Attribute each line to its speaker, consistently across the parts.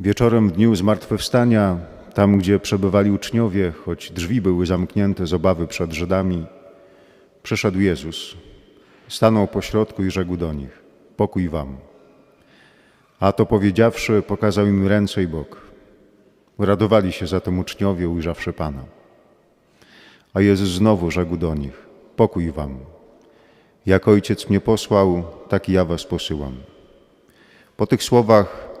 Speaker 1: Wieczorem w dniu zmartwychwstania, tam gdzie przebywali uczniowie, choć drzwi były zamknięte z obawy przed Żydami, przyszedł Jezus, stanął pośrodku i rzekł do nich: Pokój wam. A to powiedziawszy, pokazał im ręce i bok. Radowali się zatem uczniowie, ujrzawszy Pana. A Jezus znowu rzekł do nich: Pokój wam. Jak ojciec mnie posłał, tak i ja was posyłam. Po tych słowach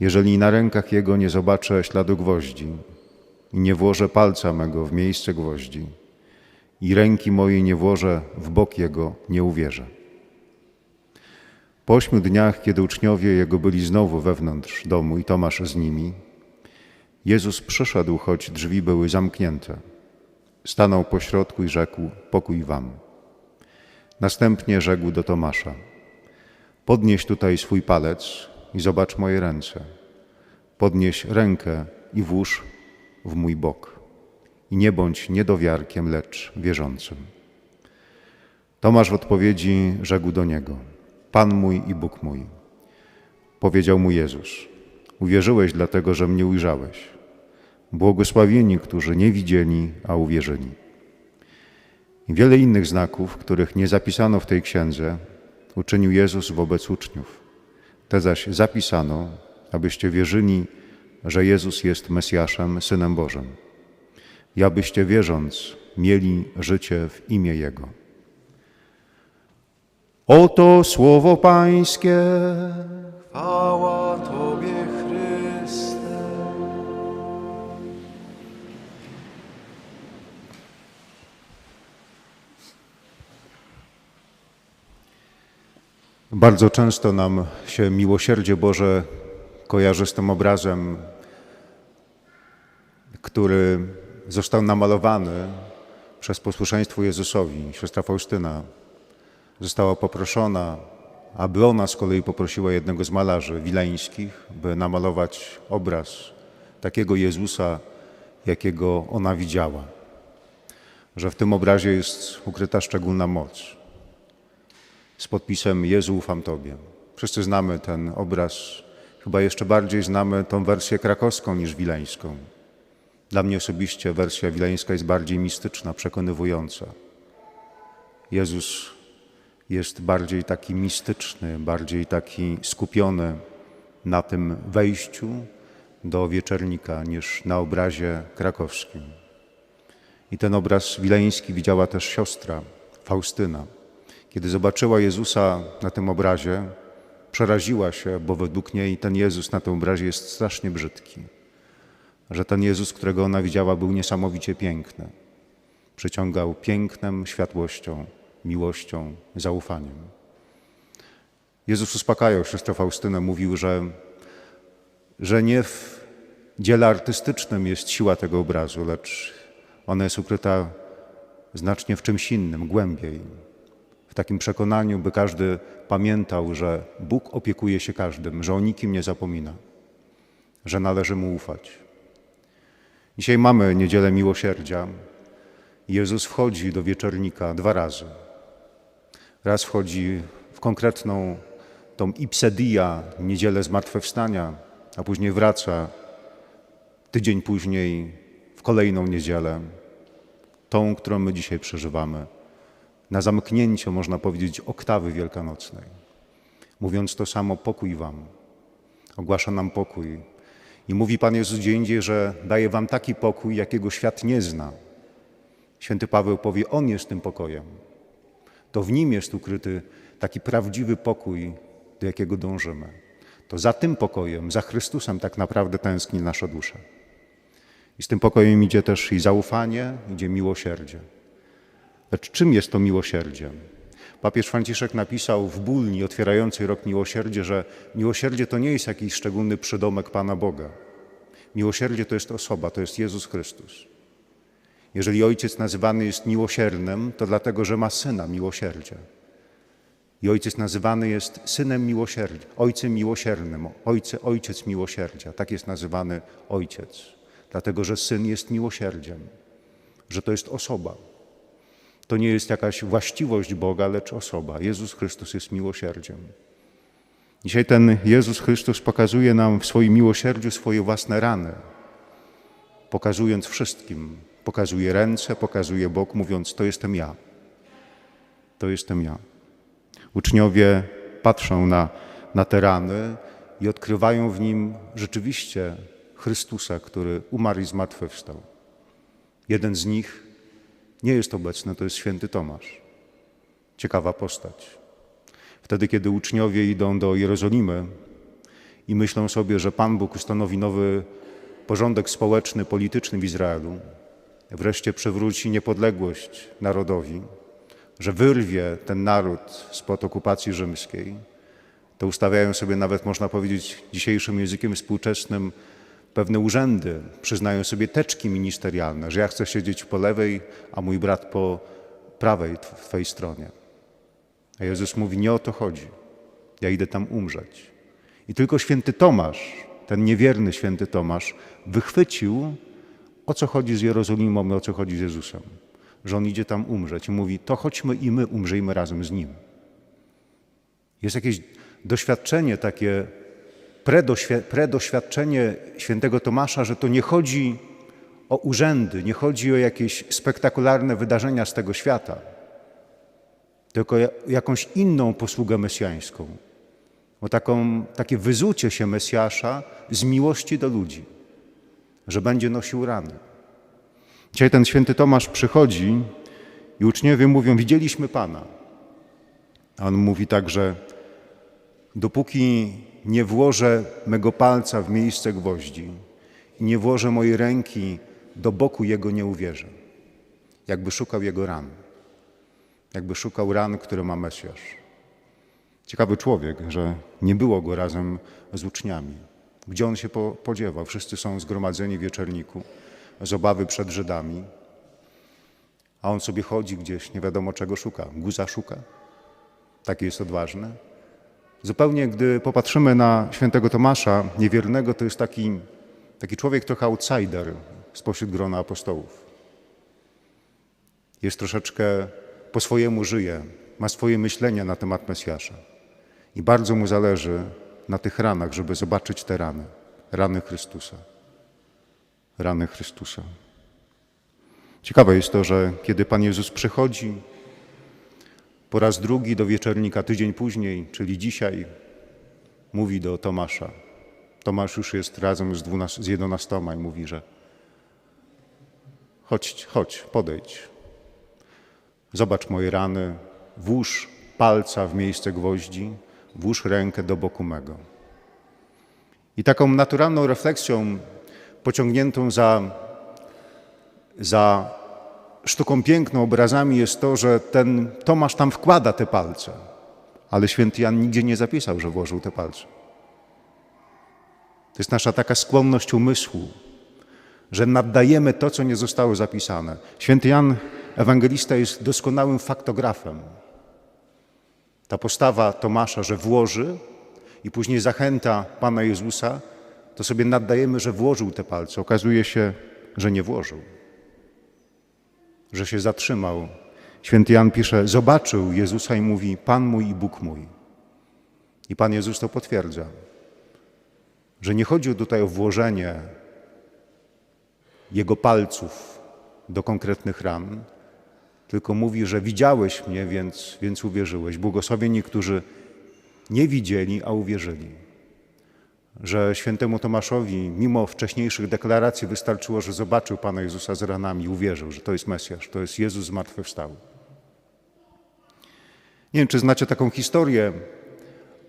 Speaker 1: jeżeli na rękach Jego nie zobaczę śladu gwoździ i nie włożę palca mego w miejsce gwoździ i ręki mojej nie włożę w bok Jego, nie uwierzę. Po ośmiu dniach, kiedy uczniowie Jego byli znowu wewnątrz domu i Tomasz z nimi, Jezus przyszedł, choć drzwi były zamknięte. Stanął pośrodku i rzekł: Pokój wam. Następnie rzekł do Tomasza: Podnieś tutaj swój palec i zobacz moje ręce. Podnieś rękę i włóż w mój bok. I nie bądź niedowiarkiem, lecz wierzącym. Tomasz w odpowiedzi rzekł do niego: Pan mój i Bóg mój. Powiedział mu Jezus: Uwierzyłeś dlatego, że mnie ujrzałeś. Błogosławieni, którzy nie widzieli, a uwierzyli. I wiele innych znaków, których nie zapisano w tej księdze, uczynił Jezus wobec uczniów. Te zaś zapisano, abyście wierzyli, że Jezus jest Mesjaszem, Synem Bożym. I abyście wierząc, mieli życie w imię Jego. Oto słowo Pańskie.
Speaker 2: Chwała
Speaker 1: Bardzo często nam się miłosierdzie Boże kojarzy z tym obrazem, który został namalowany przez posłuszeństwo Jezusowi. Siostra Faustyna została poproszona, aby ona z kolei poprosiła jednego z malarzy wileńskich, by namalować obraz takiego Jezusa, jakiego ona widziała. Że w tym obrazie jest ukryta szczególna moc z podpisem Jezu ufam Tobie. Wszyscy znamy ten obraz, chyba jeszcze bardziej znamy tą wersję krakowską niż wileńską. Dla mnie osobiście wersja wileńska jest bardziej mistyczna, przekonywująca. Jezus jest bardziej taki mistyczny, bardziej taki skupiony na tym wejściu do wieczernika niż na obrazie krakowskim. I ten obraz wileński widziała też siostra Faustyna. Kiedy zobaczyła Jezusa na tym obrazie, przeraziła się, bo według niej ten Jezus na tym obrazie jest strasznie brzydki. Że ten Jezus, którego ona widziała, był niesamowicie piękny. Przyciągał pięknem, światłością, miłością, zaufaniem. Jezus uspokajał siostrę Faustynę, mówił, że, że nie w dziele artystycznym jest siła tego obrazu, lecz ona jest ukryta znacznie w czymś innym, głębiej, w takim przekonaniu, by każdy pamiętał, że Bóg opiekuje się każdym, że o nikim nie zapomina, że należy mu ufać. Dzisiaj mamy niedzielę miłosierdzia. Jezus wchodzi do wieczornika dwa razy. Raz wchodzi w konkretną tą ipsedia, niedzielę zmartwychwstania, a później wraca tydzień później w kolejną niedzielę, tą, którą my dzisiaj przeżywamy na zamknięcie, można powiedzieć, oktawy wielkanocnej. Mówiąc to samo, pokój wam. Ogłasza nam pokój. I mówi Pan Jezus gdzie indziej, że daje wam taki pokój, jakiego świat nie zna. Święty Paweł powie, On jest tym pokojem. To w Nim jest ukryty taki prawdziwy pokój, do jakiego dążymy. To za tym pokojem, za Chrystusem tak naprawdę tęskni nasza dusza. I z tym pokojem idzie też i zaufanie, idzie miłosierdzie. Lecz czym jest to miłosierdzie? Papież Franciszek napisał w bulni otwierającej rok miłosierdzie, że miłosierdzie to nie jest jakiś szczególny przydomek Pana Boga. Miłosierdzie to jest osoba, to jest Jezus Chrystus. Jeżeli ojciec nazywany jest miłosiernym, to dlatego, że ma syna miłosierdzia. I ojciec nazywany jest synem miłosierdzia, ojcem miłosiernym, ojce, ojciec miłosierdzia. Tak jest nazywany ojciec, dlatego że syn jest miłosierdziem, że to jest osoba. To nie jest jakaś właściwość Boga, lecz osoba. Jezus Chrystus jest miłosierdziem. Dzisiaj ten Jezus Chrystus pokazuje nam w swoim miłosierdziu swoje własne rany, pokazując wszystkim. Pokazuje ręce, pokazuje bok, mówiąc: To jestem ja. To jestem ja. Uczniowie patrzą na, na te rany i odkrywają w nim rzeczywiście Chrystusa, który umarł i zmartwychwstał. Jeden z nich nie jest obecny, to jest święty Tomasz. Ciekawa postać. Wtedy, kiedy uczniowie idą do Jerozolimy i myślą sobie, że Pan Bóg ustanowi nowy porządek społeczny, polityczny w Izraelu, wreszcie przywróci niepodległość narodowi, że wyrwie ten naród spod okupacji rzymskiej, to ustawiają sobie nawet, można powiedzieć, dzisiejszym językiem współczesnym pewne urzędy, przyznają sobie teczki ministerialne, że ja chcę siedzieć po lewej, a mój brat po prawej twojej stronie. A Jezus mówi, nie o to chodzi. Ja idę tam umrzeć. I tylko święty Tomasz, ten niewierny święty Tomasz, wychwycił, o co chodzi z Jerozolimą i o co chodzi z Jezusem. Że on idzie tam umrzeć. I mówi, to chodźmy i my umrzejmy razem z nim. Jest jakieś doświadczenie takie, predoświadczenie świętego Tomasza, że to nie chodzi o urzędy, nie chodzi o jakieś spektakularne wydarzenia z tego świata, tylko ja- jakąś inną posługę mesjańską, o taką, takie wyzucie się Mesjasza z miłości do ludzi, że będzie nosił rany. Dzisiaj ten święty Tomasz przychodzi i uczniowie mówią, widzieliśmy Pana. A on mówi także, dopóki nie włożę mego palca w miejsce gwoździ i nie włożę mojej ręki do boku Jego, nie uwierzę. Jakby szukał Jego ran. Jakby szukał ran, które ma Mesjasz. Ciekawy człowiek, że nie było go razem z uczniami. Gdzie on się po, podziewał? Wszyscy są zgromadzeni w wieczorniku z obawy przed Żydami, a on sobie chodzi gdzieś, nie wiadomo czego szuka. Guza szuka? Taki jest odważny. Zupełnie, gdy popatrzymy na świętego Tomasza, niewiernego, to jest taki, taki człowiek trochę outsider spośród grona apostołów. Jest troszeczkę po swojemu żyje, ma swoje myślenia na temat Mesjasza. I bardzo mu zależy na tych ranach, żeby zobaczyć te rany, rany Chrystusa. Rany Chrystusa. Ciekawe jest to, że kiedy Pan Jezus przychodzi po raz drugi do wieczornika tydzień później, czyli dzisiaj, mówi do Tomasza. Tomasz już jest razem z, dwunas- z jedenastoma i mówi, że chodź, chodź, podejdź. Zobacz moje rany, włóż palca w miejsce gwoździ, włóż rękę do boku mego. I taką naturalną refleksją, pociągniętą za, za sztuką piękną, obrazami jest to, że ten Tomasz tam wkłada te palce, ale święty Jan nigdzie nie zapisał, że włożył te palce. To jest nasza taka skłonność umysłu, że naddajemy to, co nie zostało zapisane. Święty Jan Ewangelista jest doskonałym faktografem. Ta postawa Tomasza, że włoży i później zachęta Pana Jezusa, to sobie naddajemy, że włożył te palce. Okazuje się, że nie włożył, że się zatrzymał. Święty Jan pisze, zobaczył Jezusa i mówi, Pan mój i Bóg mój. I Pan Jezus to potwierdza, że nie chodzi tutaj o włożenie Jego palców do konkretnych ran, tylko mówi, że widziałeś mnie, więc, więc uwierzyłeś. Błogosławieni, którzy nie widzieli, a uwierzyli. Że świętemu Tomaszowi, mimo wcześniejszych deklaracji, wystarczyło, że zobaczył Pana Jezusa z ranami i uwierzył, że to jest Mesjasz, to jest Jezus zmartwychwstały. Nie wiem, czy znacie taką historię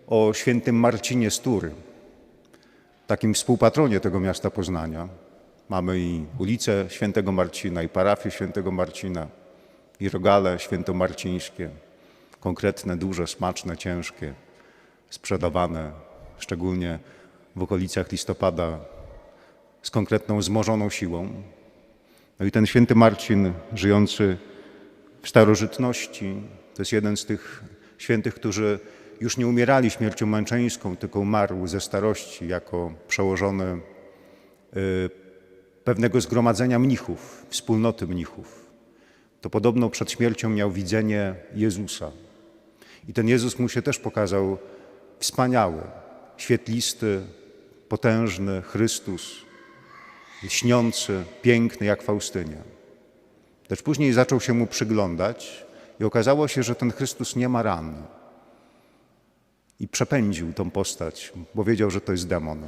Speaker 1: o świętym Marcinie Stury, takim współpatronie tego miasta Poznania. Mamy i ulicę Świętego Marcina, i parafię Świętego Marcina, i rogale świętomarcińskie, konkretne, duże, smaczne, ciężkie, sprzedawane szczególnie w okolicach listopada z konkretną wzmożoną siłą. No i ten święty Marcin, żyjący w starożytności, to jest jeden z tych świętych, którzy już nie umierali śmiercią męczeńską, tylko umarł ze starości jako przełożony y, pewnego zgromadzenia mnichów, wspólnoty mnichów. To podobno przed śmiercią miał widzenie Jezusa. I ten Jezus mu się też pokazał wspaniały, świetlisty, potężny Chrystus, śniący, piękny jak Faustynia. Lecz później zaczął się mu przyglądać i okazało się, że ten Chrystus nie ma ran. I przepędził tą postać, bo wiedział, że to jest demon.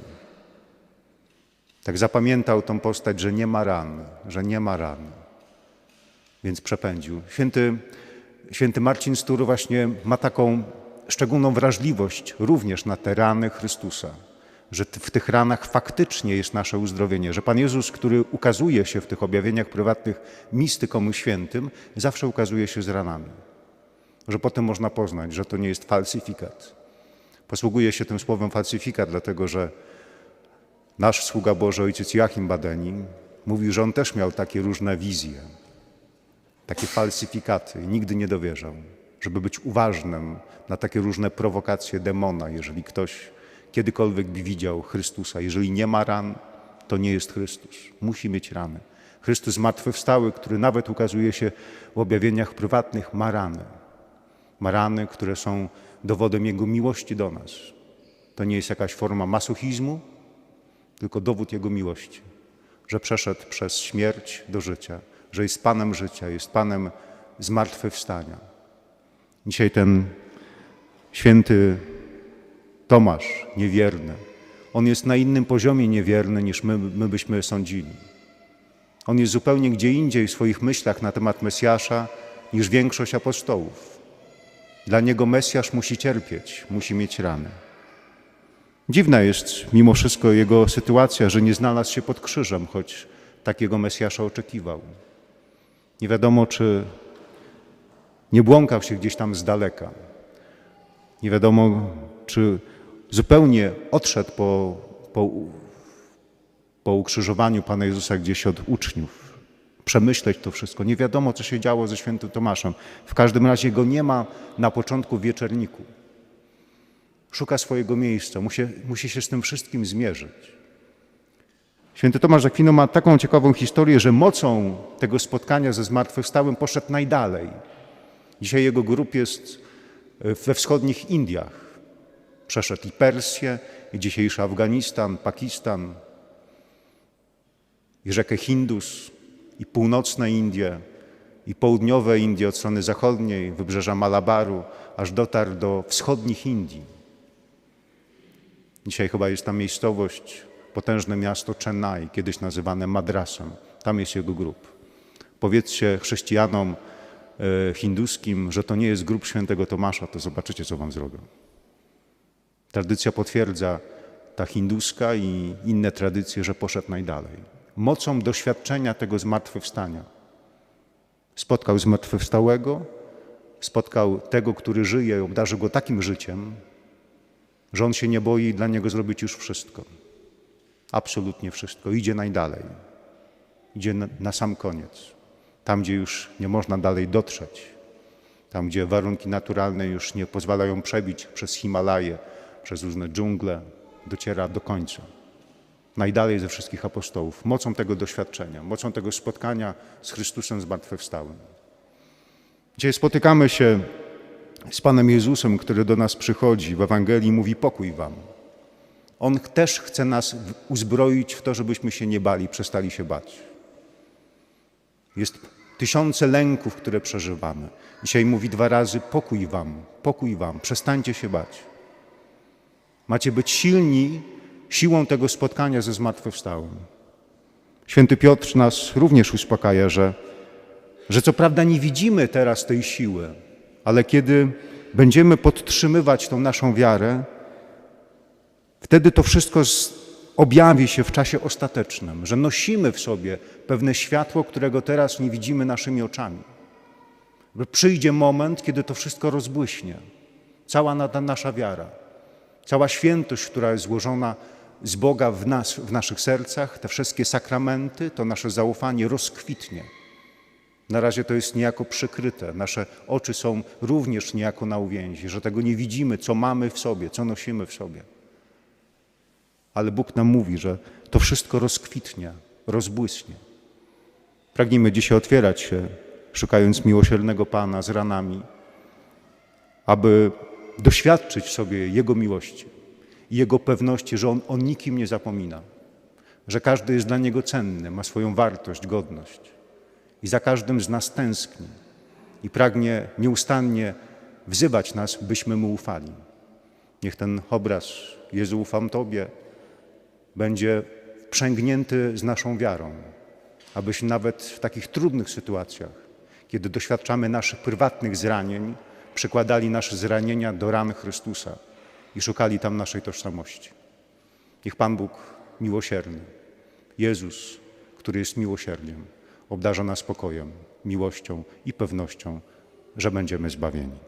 Speaker 1: Tak zapamiętał tą postać, że nie ma ran, że nie ma ran. Więc przepędził. Święty, święty Marcin z Tours właśnie ma taką szczególną wrażliwość również na te rany Chrystusa, że w tych ranach faktycznie jest nasze uzdrowienie, że Pan Jezus, który ukazuje się w tych objawieniach prywatnych mistykom świętym, zawsze ukazuje się z ranami. Że potem można poznać, że to nie jest falsyfikat. Posługuje się tym słowem falsyfikat, dlatego że nasz sługa Boży, ojciec Joachim Badeni, mówił, że on też miał takie różne wizje, takie falsyfikaty i nigdy nie dowierzał, żeby być uważnym na takie różne prowokacje demona, jeżeli ktoś kiedykolwiek widział Chrystusa. Jeżeli nie ma ran, to nie jest Chrystus. Musi mieć rany. Chrystus zmartwychwstały, który nawet ukazuje się w objawieniach prywatnych, ma rany. Ma rany, które są dowodem Jego miłości do nas. To nie jest jakaś forma masochizmu, tylko dowód Jego miłości, że przeszedł przez śmierć do życia, że jest Panem życia, jest Panem zmartwychwstania. Dzisiaj ten święty Tomasz, niewierny, on jest na innym poziomie niewierny niż my, my byśmy sądzili. On jest zupełnie gdzie indziej w swoich myślach na temat Mesjasza niż większość apostołów. Dla niego Mesjasz musi cierpieć, musi mieć rany. Dziwna jest mimo wszystko jego sytuacja, że nie znalazł się pod krzyżem, choć takiego Mesjasza oczekiwał. Nie wiadomo, czy nie błąkał się gdzieś tam z daleka. Nie wiadomo, czy zupełnie odszedł po, po, po ukrzyżowaniu Pana Jezusa gdzieś od uczniów. Przemyśleć to wszystko. Nie wiadomo, co się działo ze świętym Tomaszem. W każdym razie go nie ma na początku w wieczerniku. Szuka swojego miejsca, musi, musi się z tym wszystkim zmierzyć. Święty Tomasz Akwino ma taką ciekawą historię, że mocą tego spotkania ze zmartwychwstałym poszedł najdalej. Dzisiaj jego grup jest we wschodnich Indiach. Przeszedł i Persję, i dzisiejszy Afganistan, Pakistan, i rzekę Hindus, i północne Indie, i południowe Indie od strony zachodniej, wybrzeża Malabaru, aż dotarł do wschodnich Indii. Dzisiaj chyba jest tam miejscowość, potężne miasto Chennai, kiedyś nazywane Madrasem. Tam jest jego grób. Powiedzcie chrześcijanom e, hinduskim, że to nie jest grób świętego Tomasza, to zobaczycie, co wam zrobią. Tradycja potwierdza, ta hinduska i inne tradycje, że poszedł najdalej. Mocą doświadczenia tego zmartwychwstania. Spotkał zmartwychwstałego, spotkał tego, który żyje, obdarzył go takim życiem, że on się nie boi dla niego zrobić już wszystko. Absolutnie wszystko. Idzie najdalej. Idzie na, na sam koniec. Tam, gdzie już nie można dalej dotrzeć. Tam, gdzie warunki naturalne już nie pozwalają przebić przez Himalaje, przez różne dżungle, dociera do końca. Najdalej ze wszystkich apostołów. Mocą tego doświadczenia, mocą tego spotkania z Chrystusem zmartwychwstałym. Dzisiaj spotykamy się z Panem Jezusem, który do nas przychodzi w Ewangelii mówi pokój wam. On też chce nas uzbroić w to, żebyśmy się nie bali, przestali się bać. Jest tysiące lęków, które przeżywamy. Dzisiaj mówi dwa razy pokój wam, pokój wam, przestańcie się bać. Macie być silni siłą tego spotkania ze zmartwychwstałym. Święty Piotr nas również uspokaja, że, że co prawda nie widzimy teraz tej siły, ale kiedy będziemy podtrzymywać tą naszą wiarę, wtedy to wszystko objawi się w czasie ostatecznym, że nosimy w sobie pewne światło, którego teraz nie widzimy naszymi oczami. Przyjdzie moment, kiedy to wszystko rozbłyśnie. Cała na- nasza wiara, cała świętość, która jest złożona z Boga w nas, w naszych sercach, te wszystkie sakramenty, to nasze zaufanie rozkwitnie. Na razie to jest niejako przykryte. Nasze oczy są również niejako na uwięzi, że tego nie widzimy, co mamy w sobie, co nosimy w sobie. Ale Bóg nam mówi, że to wszystko rozkwitnie, rozbłysnie. Pragnijmy dzisiaj otwierać się, szukając miłosiernego Pana z ranami, aby doświadczyć w sobie Jego miłości i Jego pewności, że On o nikim nie zapomina, że każdy jest dla Niego cenny, ma swoją wartość, godność i za każdym z nas tęskni i pragnie nieustannie wzywać nas, byśmy Mu ufali. Niech ten obraz Jezu, ufam Tobie, będzie wprzęgnięty z naszą wiarą, abyśmy nawet w takich trudnych sytuacjach, kiedy doświadczamy naszych prywatnych zranień, przykładali nasze zranienia do ran Chrystusa i szukali tam naszej tożsamości. Niech Pan Bóg miłosierny, Jezus, który jest miłosierdziem, obdarza nas spokojem, miłością i pewnością, że będziemy zbawieni.